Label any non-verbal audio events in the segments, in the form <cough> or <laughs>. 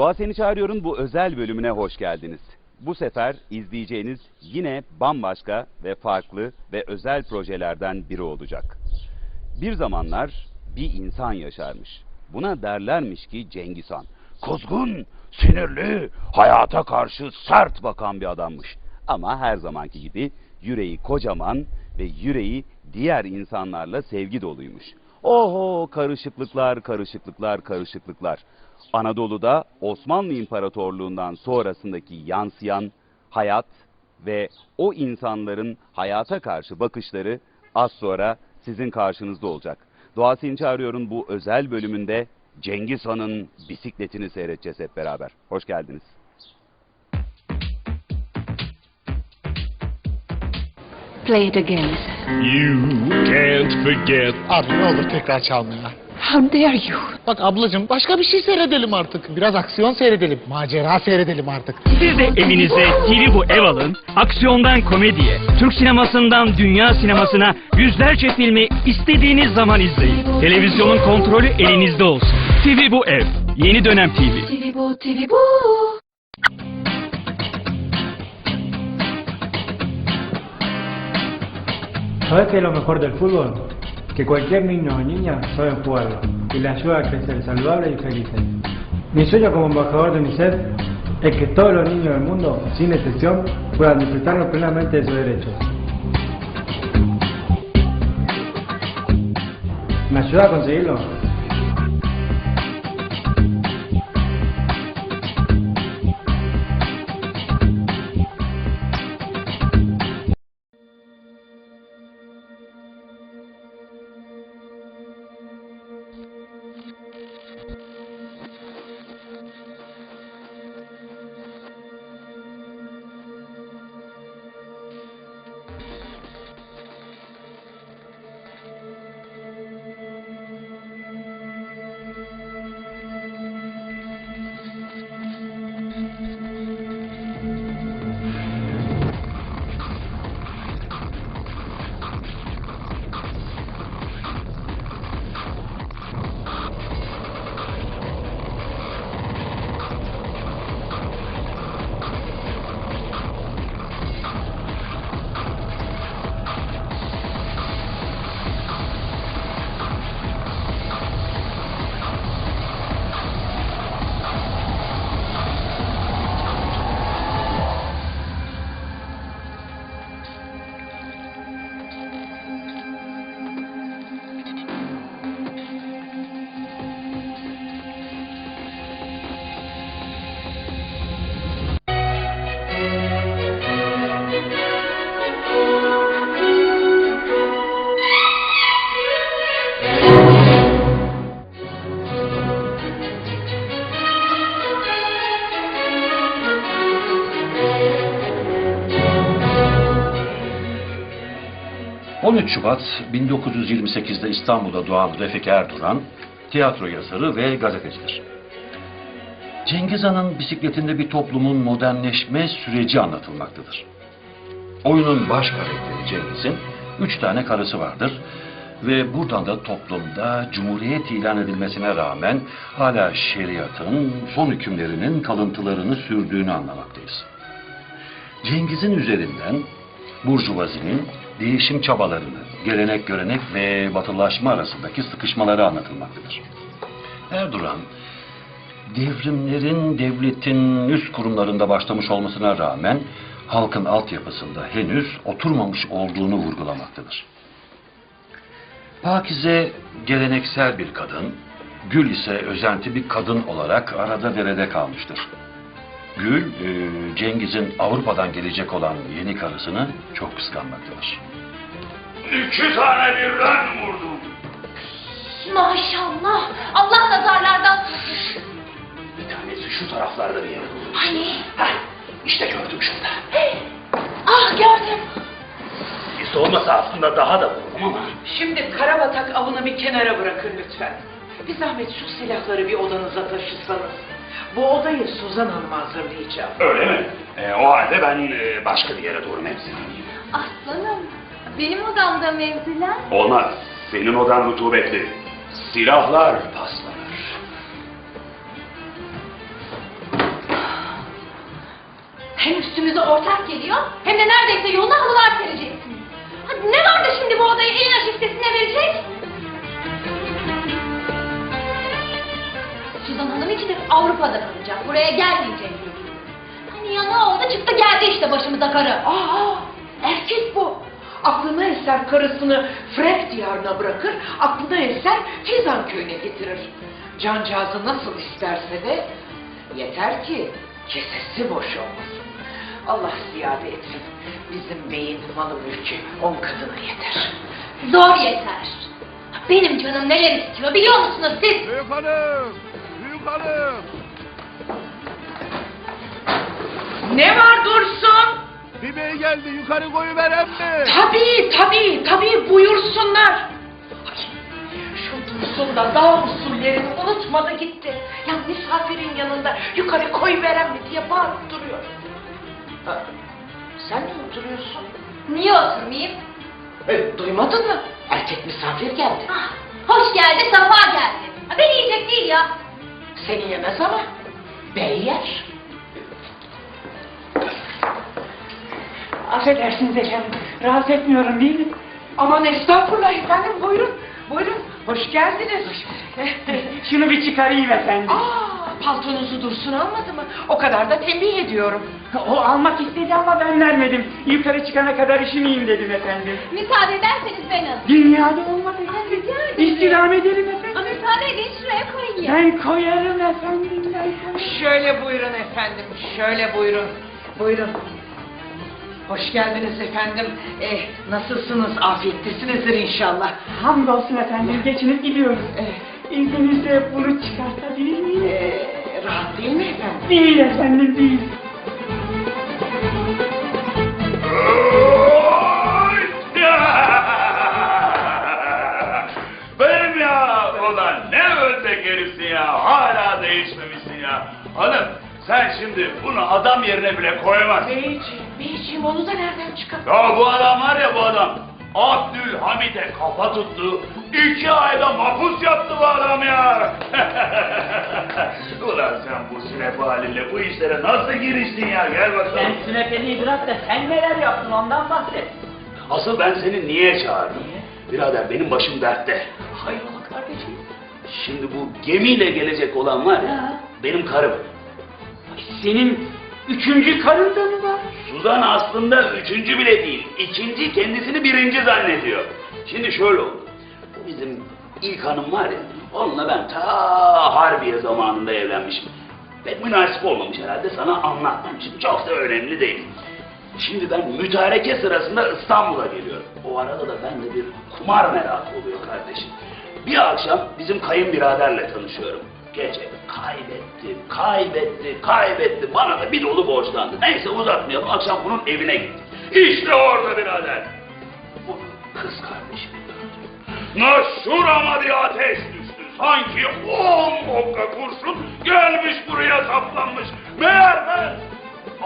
Doğa Seni Çağırıyor'un bu özel bölümüne hoş geldiniz. Bu sefer izleyeceğiniz yine bambaşka ve farklı ve özel projelerden biri olacak. Bir zamanlar bir insan yaşarmış. Buna derlermiş ki Cengiz Han. Kuzgun, sinirli, hayata karşı sert bakan bir adammış. Ama her zamanki gibi yüreği kocaman ve yüreği diğer insanlarla sevgi doluymuş. Oho karışıklıklar, karışıklıklar, karışıklıklar. Anadolu'da Osmanlı İmparatorluğundan sonrasındaki yansıyan hayat ve o insanların hayata karşı bakışları az sonra sizin karşınızda olacak. Doğa Seni Çağırıyor'un bu özel bölümünde Cengiz Han'ın bisikletini seyredeceğiz hep beraber. Hoş geldiniz. Play it again. You can't forget. Abi ne olur tekrar çalma ya. How dare you? Bak ablacığım başka bir şey seyredelim artık. Biraz aksiyon seyredelim. Macera seyredelim artık. Siz de evinize TV bu ev alın, aksiyondan komediye, Türk sinemasından dünya sinemasına yüzlerce filmi istediğiniz zaman izleyin. Televizyonun kontrolü elinizde olsun. TV bu ev, yeni dönem TV. TV bu, TV bu. ¿Sabes qué es lo mejor del fútbol? Que cualquier niño o niña sabe jugarlo y le ayuda a crecer saludables y felices. Mi sueño como embajador de UNICEF es que todos los niños del mundo, sin excepción, puedan disfrutar plenamente de sus derechos. ¿Me ayuda a conseguirlo? 13 Şubat 1928'de İstanbul'da doğan Refik Erduran, tiyatro yazarı ve gazetecidir. Cengiz Han'ın bisikletinde bir toplumun modernleşme süreci anlatılmaktadır. Oyunun baş karakteri Cengiz'in üç tane karısı vardır ve buradan da toplumda cumhuriyet ilan edilmesine rağmen hala şeriatın son hükümlerinin kalıntılarını sürdüğünü anlamaktayız. Cengiz'in üzerinden Burjuvazinin değişim çabalarını, gelenek görenek ve batılaşma arasındaki sıkışmaları anlatılmaktadır. Erdoğan, devrimlerin devletin üst kurumlarında başlamış olmasına rağmen halkın altyapısında henüz oturmamış olduğunu vurgulamaktadır. Pakize geleneksel bir kadın, Gül ise özenti bir kadın olarak arada derede kalmıştır. Gül, e, Cengiz'in Avrupa'dan gelecek olan yeni karısını çok kıskanmaktadır. İki tane birden vurdum. Maşallah. Allah nazarlardan. Bir tanesi şu taraflarda bir yerde. Hani? Heh, işte gördüm şurada. Ah gördüm. Birisi olmasa aslında daha da vururum ama. Şimdi karabatak avını bir kenara bırakın lütfen. Bir zahmet şu silahları bir odanıza taşısanız. Bu odayı Suzan Hanım hazırlayacağım. Öyle mi? E, o halde ben e, başka bir yere doğru mevzileneyim. Aslanım, benim odamda mevziler. Olmaz. Senin odan rutubetli. Silahlar paslanır. Hem üstümüze ortak geliyor, hem de neredeyse yoluna halılar sereceksiniz. Hadi ne vardı şimdi bu odayı elin aşistesine verecek? Hanım için hep Avrupa'da kalacak. Buraya gelmeyecek. Hani ya ne oldu çıktı geldi işte başımıza karı. Aa, erkek bu. Aklına eser karısını Frek diyarına bırakır, aklına eser Fizan köyüne getirir. Cancağızı nasıl isterse de yeter ki kesesi boş olmasın. Allah ziyade etsin. Bizim beyin malı mülkü on kadına yeter. Zor yeter. Benim canım neler istiyor biliyor musunuz siz? Büyük hanım! Hanım! Ne var Dursun? Bir bey geldi yukarı koyu veren mi? Tabii tabii tabii buyursunlar. Ay, Şu Dursun da dağ usullerini unutmadı gitti. Ya misafirin yanında yukarı koy veren mi diye bağırıp duruyor. Ha, sen mi oturuyorsun? Niye oturmayayım? E, duymadın mı? Erkek misafir geldi. Ah, hoş geldi, safa geldi. Ha, beni yiyecek değil ya. Seni yemez ama bey yer. Affedersiniz efendim. Rahatsız etmiyorum değil mi? Aman estağfurullah efendim buyurun. Buyurun hoş geldiniz. <laughs> Şunu bir çıkarayım efendim. Aa, paltonuzu Dursun almadı mı? O kadar da tembih ediyorum. O almak istedi ama ben vermedim. Yukarı çıkana kadar üşümeyeyim dedim efendim. Müsaade ederseniz ben alayım. Dünyada olmadı Ha, rica ederim. İstirham ederim Ha, efendim. Edin şuraya koyayım. Ben koyarım efendim. Ben koyarım. Şöyle buyurun efendim, şöyle buyurun. Buyurun. Hoş geldiniz efendim. Eh, nasılsınız? Afiyettesinizdir inşallah. Hamdolsun efendim. Geçinip gidiyoruz. Eh, İzninizle bunu çıkartabilir miyim? eh, rahat değil mi efendim? Değil efendim değil. Ulan ne ötek herifsin ya hala değişmemişsin ya. Hanım sen şimdi bunu adam yerine bile koyamazsın. Beyciğim, beyciğim onu da nereden çıkar? Ya bu adam var ya bu adam Abdülhamid'e kafa tuttu. iki ayda mahpus yaptı bu adam ya. <laughs> Ulan sen bu sünep halinle bu işlere nasıl giriştin ya gel bakalım. sünepeliği bırak da sen neler yaptın ondan bahset. Asıl ben seni niye çağırdım? Birader benim başım dertte. Hayrola? Şimdi bu gemiyle gelecek olan var ya, benim karım. Senin üçüncü karın da mı var? Suzan aslında üçüncü bile değil, ikinci kendisini birinci zannediyor. Şimdi şöyle oldu, bu bizim ilk hanım var ya, onunla ben ta Harbiye zamanında evlenmişim. Pek münasip olmamış herhalde, sana anlatmamışım. Çok da önemli değil. Şimdi ben mütareke sırasında İstanbul'a geliyorum. O arada da bende bir kumar merakı oluyor kardeşim. Bir akşam bizim kayınbiraderle tanışıyorum. Gece kaybetti, kaybetti, kaybetti. Bana da bir dolu borçlandı. Neyse uzatmayalım. Akşam bunun evine gittim. İşte orada birader. Bunun kız kardeşini gördüm. Naşurama bir ateş düştü. Sanki on okka kurşun gelmiş buraya saplanmış. Meğer ben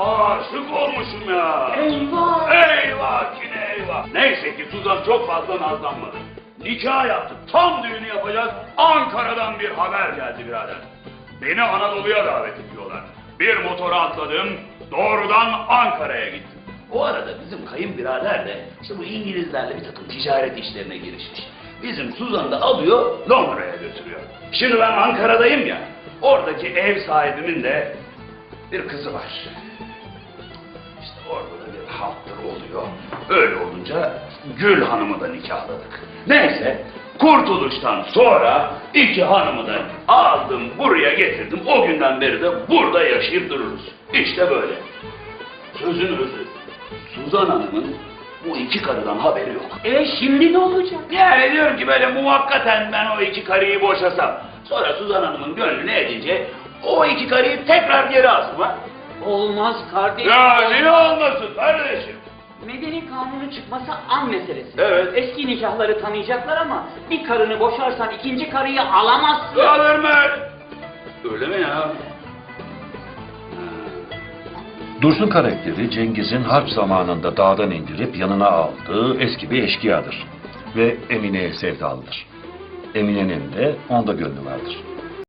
aşık olmuşum ya. Eyvah! Eyvah ki ne eyvah. Neyse ki Suzan çok fazla nazlanmadı. Nikah yaptık. Tam düğünü yapacağız. Ankara'dan bir haber geldi birader. Beni Anadolu'ya davet ediyorlar. Bir motora atladım. Doğrudan Ankara'ya gittim. O arada bizim kayınbirader de işte bu İngilizlerle bir takım ticaret işlerine girişmiş. Bizim Suzan'ı da alıyor Londra'ya götürüyor. Şimdi ben Ankara'dayım ya. Oradaki ev sahibimin de bir kızı var. Orada da bir halttır oluyor. Öyle olunca Gül Hanım'ı da nikahladık. Neyse kurtuluştan sonra iki hanımı da aldım buraya getirdim. O günden beri de burada yaşayıp dururuz. İşte böyle. Sözün özü. Suzan Hanım'ın bu iki karıdan haberi yok. E şimdi ne olacak? Yani diyorum ki böyle muvakkaten ben o iki karıyı boşasam. Sonra Suzan Hanım'ın gönlünü edince o iki karıyı tekrar geri ha. Olmaz kardeşim. Ya niye olmasın kardeşim? Medeni kanunun çıkması an meselesi. Evet. Eski nikahları tanıyacaklar ama bir karını boşarsan ikinci karıyı alamazsın. Alır mı? Öyle mi ya? Dursun karakteri Cengiz'in harp zamanında dağdan indirip yanına aldığı eski bir eşkıyadır. Ve Emine'ye sevdalıdır. Emine'nin de onda gönlü vardır.